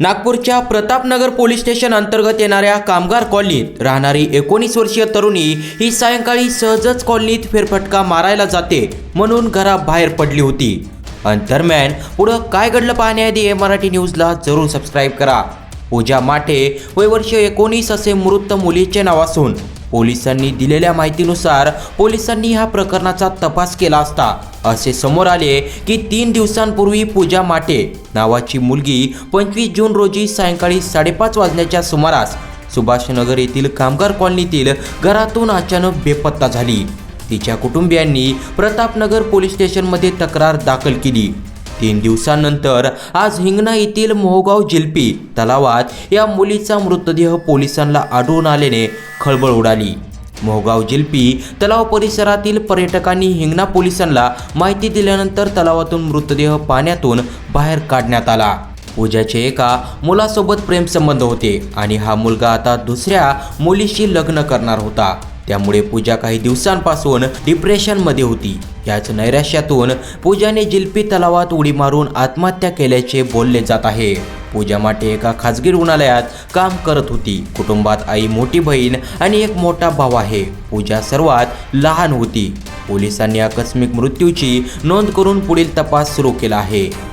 नागपूरच्या Pratapnagar police station अंतर्गत येणाऱ्या कामगार कॉलनीत राहणारी एकोणीस वर्षीय तरुणी ही सायंकाळी सहजच कॉलनीत फेरफटका मारायला जाते म्हणून घराबाहेर पडली होती. आणि दरम्यान पुढं काय घडलं पाहण्याआधी ए मराठी न्यूजला जरूर सबस्क्राईब करा. पूजा माटे वय वर्ष एकोणीस असे मृत मुलीचे नाव असून पोलिसांनी दिलेल्या माहितीनुसार पोलिसांनी ह्या प्रकरणाचा तपास केला असता. असे समोर आले की तीन दिवसांपूर्वी पूजा माटे नावाची मुलगी पंचवीस जून रोजी सायंकाळी साडेपाच वाजण्याच्या सुमारास सुभाषनगर येथील कामगार कॉलनीतील घरातून अचानक बेपत्ता झाली. तिच्या कुटुंबियांनी प्रतापनगर पोलीस स्टेशनमध्ये तक्रार दाखल केली. तीन दिवसांनंतर आज हिंगणा येथील मोहगाव जिल्पी तलावात या मुलीचा मृतदेह पोलिसांना आढळून आल्याने खळबळ उडाली. मोहगाव जिल्पी तलाव परिसरातील पर्यटकांनी हिंगणा पोलिसांना माहिती दिल्यानंतर तलावातून मृतदेह पाण्यातून बाहेर काढण्यात आला. पूजाचे एका मुलासोबत प्रेमसंबंध होते आणि हा मुलगा आता दुसऱ्या मुलीशी लग्न करणार होता. त्यामुळे पूजा काही दिवसांपासून डिप्रेशनमध्ये होती. याच नैराश्यातून पूजाने जिल्पी तलावात उडी मारून आत्महत्या केल्याचे बोलले जात आहे. पूजा माटे एका खाजगी रुग्णालयात काम करत होती. कुटुंबात आई मोठी बहीण आणि एक मोठा भाऊ आहे. पूजा सर्वात लहान होती. पोलिसांनी आकस्मिक मृत्यूची नोंद करून पुढील तपास सुरू केला आहे.